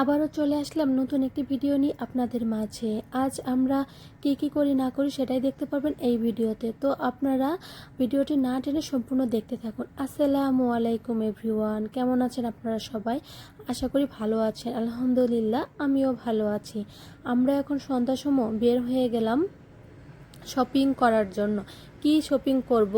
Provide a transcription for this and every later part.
আবারও চলে আসলাম নতুন একটি ভিডিও নিয়ে আপনাদের মাঝে। আজ আমরা কী কী করি, না করি সেটাই দেখতে পারবেন এই ভিডিওতে। তো আপনারা ভিডিওটি না টেনে সম্পূর্ণ দেখতে থাকুন। আসসালামু আলাইকুম এভরিওয়ান, কেমন আছেন আপনারা সবাই? আশা করি ভালো আছেন। আলহামদুলিল্লাহ, আমিও ভালো আছি। আমরা এখন সন্ধ্যার সময় বের হয়ে গেলাম শপিং করার জন্য। কি শপিং করব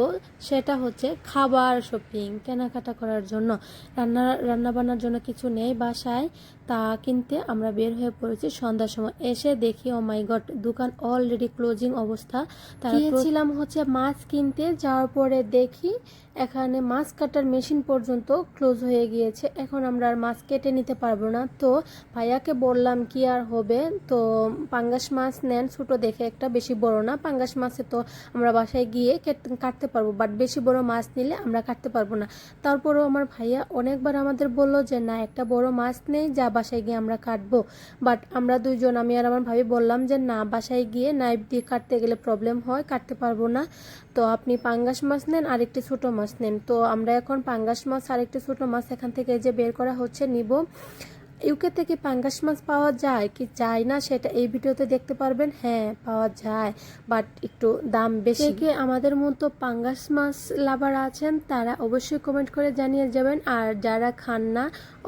সেটা হচ্ছে খাবার শপিং কেনাকাটা করার জন্য। রান্না রান্না বান্নার জন্য কিছু নেই বাসায়, তা কিনতে আমরা বের হয়ে পড়েছি সন্ধ্যার সময়। এসে দেখি ও মাই গড দোকান অলরেডি ক্লোজিং অবস্থা। গিয়েছিলাম হচ্ছে মাছ কিনতে, যাওয়ার পরে দেখি এখানে মাছ কাটার মেশিন পর্যন্ত ক্লোজ হয়ে গিয়েছে। এখন আমরা আর মাছ কেটে নিতে পারব না। তো ভাইয়াকে বললাম, কি আর হবে? তো পাঙ্গাস মাছ নেন, ছোটো দেখে একটা, বেশি বড় না। পাঙ্গাস মাছে তো আমরা বাসায় গিয়ে কাটতে পারব বাট বেশি বড় মাছ নিলে আমরা কাটতে পারব না। তারপরেও আমার ভাইয়া অনেকবার আমাদের বলল যে, না, একটা বড় মাছ নেই, যা বাসায় গিয়ে আমরা কাটবো। বাট আমরা দুইজন, আমি আর আমার ভাবি বললাম যে, না, বাসায় গিয়ে নাইফ দিয়ে কাটতে গেলে প্রবলেম হয়, কাটতে পারব না। তো আপনি পাঙ্গাস মাছ নেন আর একটি ছোটো মাছ নেন। তো আমরা এখন পাঙ্গাস মাছ আর একটি ছোটো মাছ এখান থেকে যে বের করা হচ্ছে, নিব। ইউকে থেকে পাঙ্গাস মাছ পাওয়া যায় কি যায় না সেটা এই ভিডিওতে দেখতে পারবেন। হ্যাঁ পাওয়া যায়, বাট একটু দাম বেশি। কে আমাদের মতো পাঙ্গাস মাছ লাভার আছেন, তারা অবশ্যই কমেন্ট করে জানিয়ে যাবেন। আর যারা খান না,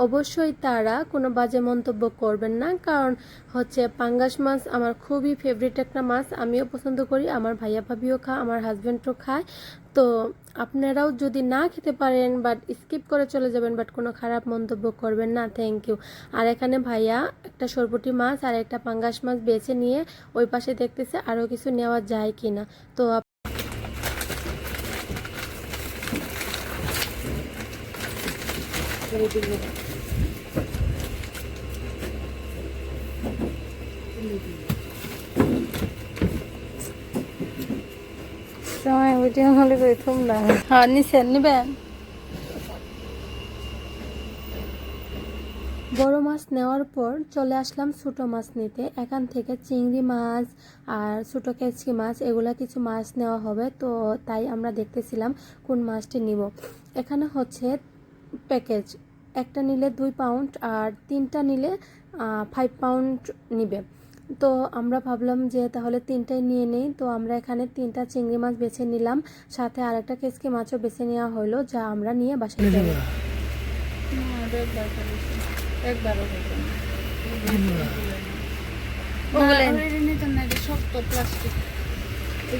অবশ্যই তারা কোনো বাজে মন্তব্য করবেন না। কারণ হচ্ছে পাঙ্গাস মাছ আমার খুবই ফেভারিট একটা মাছ, আমিও পছন্দ করি, আমার ভাইয়া ভাবিও খায় আমার হাজব্যান্ডও খায়। তো আপনারাও যদি না খেতে পারেন বাট স্কিপ করে চলে যাবেন বাট কোনো খারাপ মন্তব্য করবেন না থ্যাংক ইউ আর এখানে ভাইয়া একটা সরবটি মাছ আর একটা পাঙ্গাস মাছ বেছে নিয়ে ওই পাশে দেখতেছে আরও কিছু নেওয়া যায় কি না তো আপ- সময় ভিডিও হলে করে তোমরা? হ্যাঁ নিছেন নিবেন বড় মাছ নেওয়ার পর চলে আসলাম ছোটো মাছ নিতে। এখান থেকে চিংড়ি মাছ আর ছোটো কেচকি মাছ, এগুলা কিছু মাছ নেওয়া হবে। তো তাই আমরা দেখতেছিলাম কোন মাছটি নিব। এখানে হচ্ছে প্যাকেজ। একটা নিলে দুই পাউন্ড আর তিনটা নিলে ফাইভ পাউন্ড নিবে। তো আমরা ভাবলাম যে তাহলে তিনটাই নিয়ে নেই। তো আমরা এখানে তিনটা চিংড়ি মাছ বেছে নিলাম সাথে আরেকটা কেচকি মাছও বেছে নেওয়া হলো যা আমরা নিয়ে বাসায় যাব। শক্ত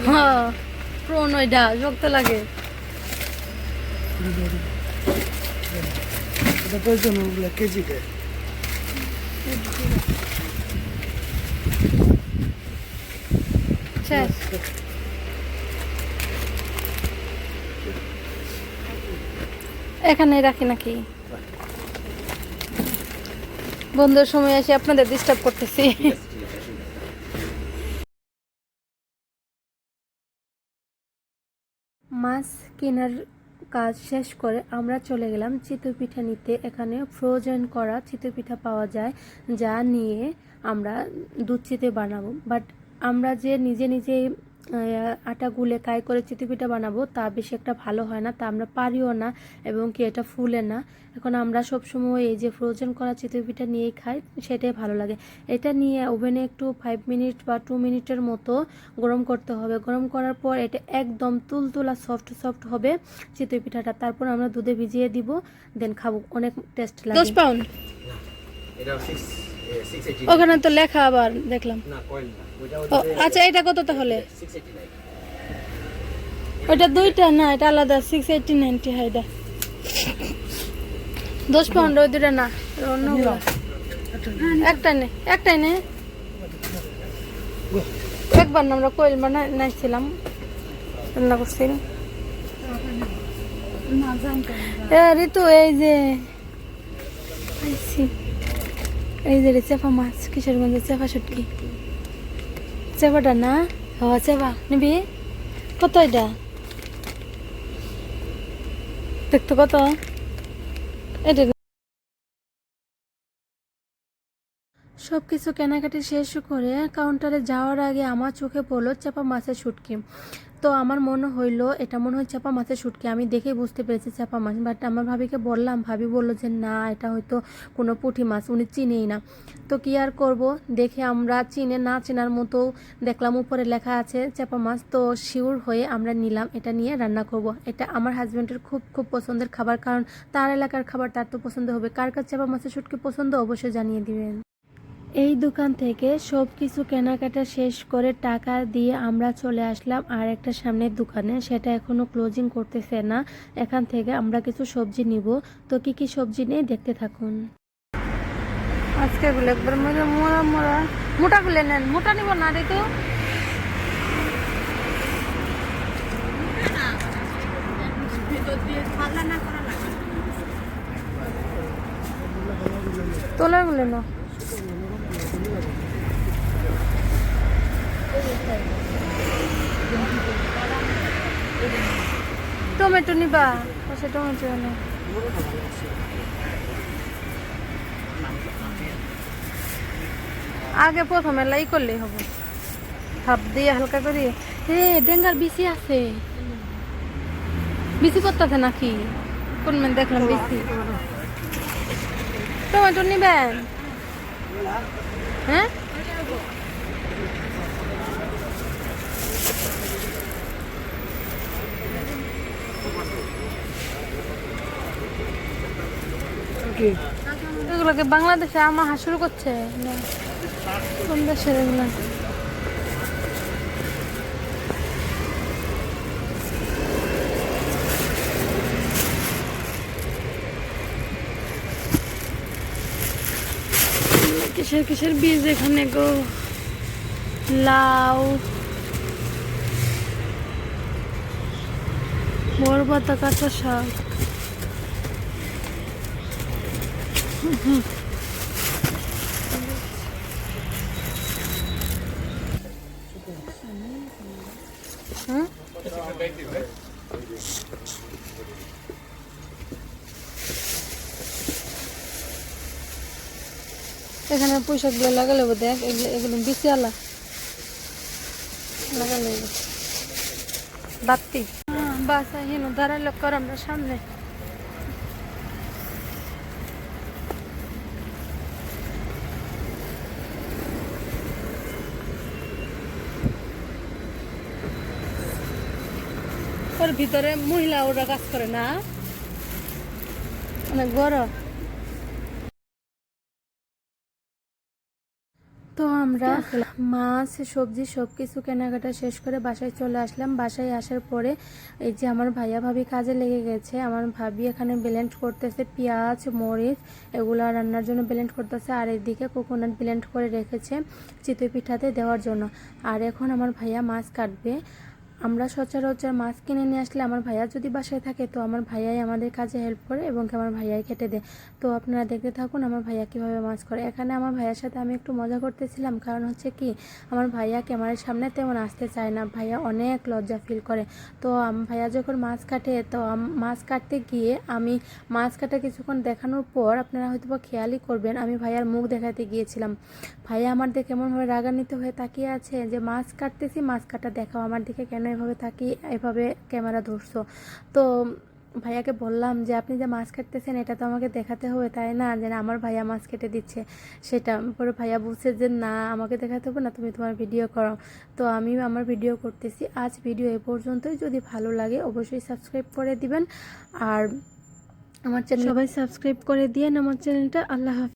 হ্যাঁ ওইটা লাগে। এটা এখানে রাখি নাকি? বন্ধুর সময় এসে আপনাদের ডিস্টার্ব করতেছি। মাছ কেনার কাজ শেষ করে আমরা চলে গেলাম চিতই পিঠা নিতে। এখানে ফ্রোজেন করা চিতই পিঠা পাওয়া যায়, যা নিয়ে আমরা দুধ চিতে বানাবো। বাট আমরা যে নিজে নিজে আটা গুলে কাই করে চিতই পিঠা বানাবো তা বেশি একটা ভালো হয় না তা আমরা পারিও না এবং কি এটা ফুলে না। এখন আমরা সব সময় এই যে ফ্রোজেন করা চিতই পিঠা নিয়েই খাই সেটাই ভালো লাগে। এটা নিয়ে ওভেনে একটু ফাইভ মিনিট বা টু মিনিটের মতো গরম করতে হবে। গরম করার পর এটা একদম তুলতুলা সফট সফট হবে চিতই পিঠাটা তারপর আমরা দুধে ভিজিয়ে দিব দেন খাব। অনেক টেস্ট দশ লাগে পাউন্ড এটা ওখানে তো লেখা আবার দেখলাম। আচ্ছা এটা কত তাহলে? ওইটা দুইটা? না এটা আলাদা সিক্স এইটি নাইনটি এটা দশ পাউন্ড ওই দুটা না অন্যগুলো একটা নে একটাই নে। একবার না আমরা কোয়েল বানাই নাইছিলাম। রান্না করছি। এ ঋতু এই যে আইছি। এই যে চেপা মাছ কিশোরগঞ্জের চেপা শুটকি চেপাটা না? হ চেপা নিবি? কত এটা? দেখতো কত? সব কিছু কেনাকাটি শেষ করে কাউন্টারে যাওয়ার আগে আমার চোখে পড়ল চাপা মাছের শুটকি তো আমার মনে হইল, এটা মনে হয় চাপা মাছের শুটকি। আমি দেখে বুঝতে পেরেছি চাপা মাছ বাট আমার ভাবিকে বললাম, ভাবি বলল যে, না, এটা হয়তো কোনো পুঁটি মাছ। উনি চিনেই না। তো কি আর করব? দেখে আমরা চিনে না চেনার মতো দেখলাম উপরে লেখা আছে চাপা মাছ। তো শিওর হয়ে আমরা নিলাম, এটা নিয়ে রান্না করব। এটা আমার হাজব্যান্ডের খুব খুব পছন্দের খাবার, কারণ তার এলাকার খাবার তার তো পছন্দ হবে। কার কার চাপা মাছের শুটকি পছন্দ? অবশ্যই জানিয়ে দিবেন। এই দোকান থেকে সব কিছু কেনাকাটা শেষ করে টাকা দিয়ে আমরা চলে আসলাম আর একটা সামনের দোকানে। সেটা এখনও ক্লোজিং করতেছে না। এখান থেকে আমরা কিছু সবজি নিব। তো কি কি সবজি নেই দেখতে থাকুন। আজকে গুলো একবার মোড়া মোড়া মোটা গুলো নেন, মোটা নিব না রে তো। তোলারগুলো না টমেটো নিবা? পাশে টমেটো না আগে প্রথমে লাই করলেই হবে। হাফ দিয়ে হালকা করে। হে ডেঙ্গার বিসি আছে। বিসি করতেছে নাকি? কোন মেন দেখলাম বিসি টমেটো নিবেন? হ্যাঁ? এগুলোকে বাংলাদেশে আমার হাসুর করছে? কোন দেশের এগুলো? কিসের কিসের বীজ এখানে গো? লাউ, বরবাতা, কাঁচা শাক। এখানে পোশাকগুলো লাগালে দেখ এগুলো বিচি আলা লাগালে বাত্তি বাস হিনো দাঁড়াল কর আমরা সামনে। ওর ভিতরে মহিলা ওরা কাজ করে না। অনেক বড়। তো আমরা মাছ সবজি সব কিছু কেনাকাটা শেষ করে বাসায় চলে আসলাম। বাসায় আসার পরে এই যে আমার ভাইয়া ভাবি কাজে লেগে গেছে আমার ভাবি এখানে ব্লেন্ড করতেছে পেঁয়াজ মরিচ এগুলো রান্নার জন্য ব্লেন্ড করতেছে আর এদিকে কোকোনাট ব্লেন্ড করে রেখেছে চিতই পিঠাতে দেওয়ার জন্য। আর এখন আমার ভাইয়া মাছ কাটবে। আমরা সচরাচর মাছ কিনে নিয়ে আসলে আমার ভাইয়া যদি বাসায় থাকে, তো আমার ভাইয়াই আমাদের কাজে হেল্প করে এবং আমার ভাইয়াই কেটে দেয়। তো আপনারা দেখতে থাকুন আমার ভাইয়া কীভাবে মাছ করে। এখানে আমার ভাইয়ার সাথে আমি একটু মজা করতেছিলাম, কারণ হচ্ছে কি, আমার ভাইয়া ক্যামেরার সামনে তেমন আসতে চায় না। ভাইয়া অনেক লজ্জা ফিল করে। তো ভাইয়া যখন মাছ কাটে, তো মাছ কাটতে গিয়ে আমি মাছ কাটা কিছুক্ষণ দেখানোর পর আপনারা হয়তো বা খেয়ালই করবেন, আমি ভাইয়ার মুখ দেখাতে গিয়েছিলাম। ভাইয়া আমার দেখে এমনভাবে রাগান্বিত হয়ে তাকিয়ে আছে যে, মাছ কাটতেছি, মাছ কাটা দেখাও আমার দিকে কেন এভাবে তাকিয়ে এভাবে ক্যামেরা ধরছো। তো ভাইয়াকে বললাম যে, আপনি যে মাছ কাটতেছেন, এটা তো আমাকে দেখাতে হবে, তাই না? যে আমার ভাইয়া মাছ কেটে দিচ্ছে। সেটা পরে ভাইয়া বলছে যে, না, আমাকে দেখাতে হবে না, তুমি তোমার ভিডিও করো। তো আমি আমার ভিডিও করতেছি। আজ ভিডিও এ পর্যন্তই। যদি ভালো লাগে, অবশ্যই সাবস্ক্রাইব করে দিবেন। আর আমার চ্যানেল সবাই সাবস্ক্রাইব করে দিয়েন আমার চ্যানেলটা। আল্লাহ